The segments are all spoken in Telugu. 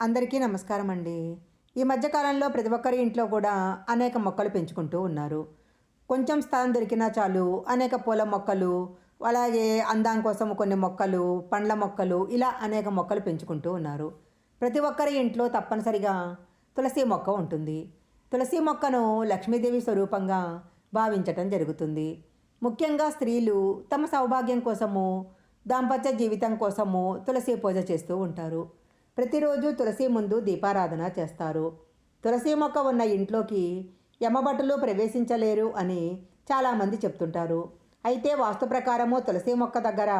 అందరికీ నమస్కారం అండి ఈ మధ్యకాలంలో ప్రతి ఒక్కరి ఇంట్లో కూడా అనేక మొక్కలు పెంచుకుంటూ ఉన్నారు. కొంచెం స్థలం దొరికినా చాలు అనేక పూల మొక్కలు అలాగే అందం కోసం కొన్ని మొక్కలు పండ్ల మొక్కలు ఇలా అనేక మొక్కలు పెంచుకుంటూ ఉన్నారు. ప్రతి ఒక్కరి ఇంట్లో తప్పనిసరిగా తులసి మొక్క ఉంటుంది. తులసి మొక్కను లక్ష్మీదేవి స్వరూపంగా భావించటం జరుగుతుంది. ముఖ్యంగా స్త్రీలు తమ సౌభాగ్యం కోసము దాంపత్య జీవితం కోసము తులసి పూజ చేస్తూ ఉంటారు. ప్రతిరోజు తులసి ముందు దీపారాధన చేస్తారు. తులసి మొక్క ఉన్న ఇంట్లోకి యమభటులు ప్రవేశించలేరు అని చాలామంది చెప్తుంటారు. అయితే వాస్తు ప్రకారము తులసి మొక్క దగ్గర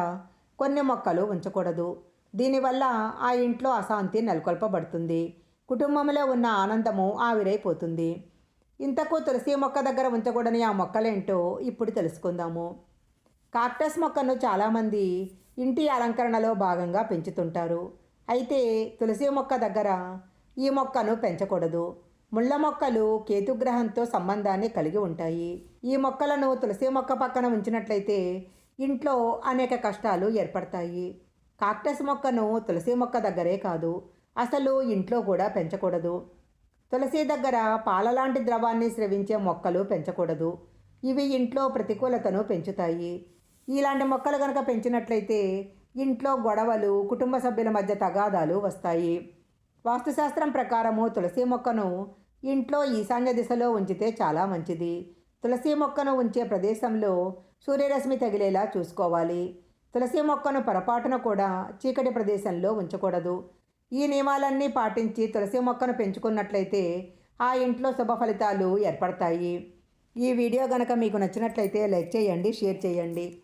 కొన్ని మొక్కలు ఉంచకూడదు. దీనివల్ల ఆ ఇంట్లో అశాంతి నెలకొల్పబడుతుంది. కుటుంబంలో ఉన్న ఆనందము ఆవిరైపోతుంది. ఇంతకు తులసి మొక్క దగ్గర ఉంచకూడని ఆ మొక్కలేంటో ఇప్పుడు తెలుసుకుందాము. కాక్టస్ మొక్కను చాలామంది ఇంటి అలంకరణలో భాగంగా పెంచుతుంటారు. అయితే తులసి మొక్క దగ్గర ఈ మొక్కను పెంచకూడదు. ముళ్ళ మొక్కలు కేతుగ్రహంతో సంబంధాన్ని కలిగి ఉంటాయి. ఈ మొక్కలను తులసి మొక్క పక్కన ఉంచినట్లయితే ఇంట్లో అనేక కష్టాలు ఏర్పడతాయి. కాక్టస్ మొక్కను తులసి మొక్క దగ్గరే కాదు అసలు ఇంట్లో కూడా పెంచకూడదు. తులసి దగ్గర పాలలాంటి ద్రవాన్ని స్రవించే మొక్కలు పెంచకూడదు. ఇవి ఇంట్లో ప్రతికూలతను పెంచుతాయి. ఇలాంటి మొక్కలు కనుక పెంచినట్లయితే ఇంట్లో గొడవలు కుటుంబ సభ్యుల మధ్య తగాదాలు వస్తాయి. వాస్తుశాస్త్రం ప్రకారము తులసి మొక్కను ఇంట్లో ఈశాన్య దిశలో ఉంచితే చాలా మంచిది. తులసి మొక్కను ఉంచే ప్రదేశంలో సూర్యరశ్మి తగిలేలా చూసుకోవాలి. తులసి మొక్కను పొరపాటున కూడా చీకటి ప్రదేశంలో ఉంచకూడదు. ఈ నియమాలన్నీ పాటించి తులసి మొక్కను పెంచుకున్నట్లయితే ఆ ఇంట్లో శుభ ఫలితాలు ఏర్పడతాయి. ఈ వీడియో కనుక మీకు నచ్చినట్లయితే లైక్ చేయండి షేర్ చేయండి.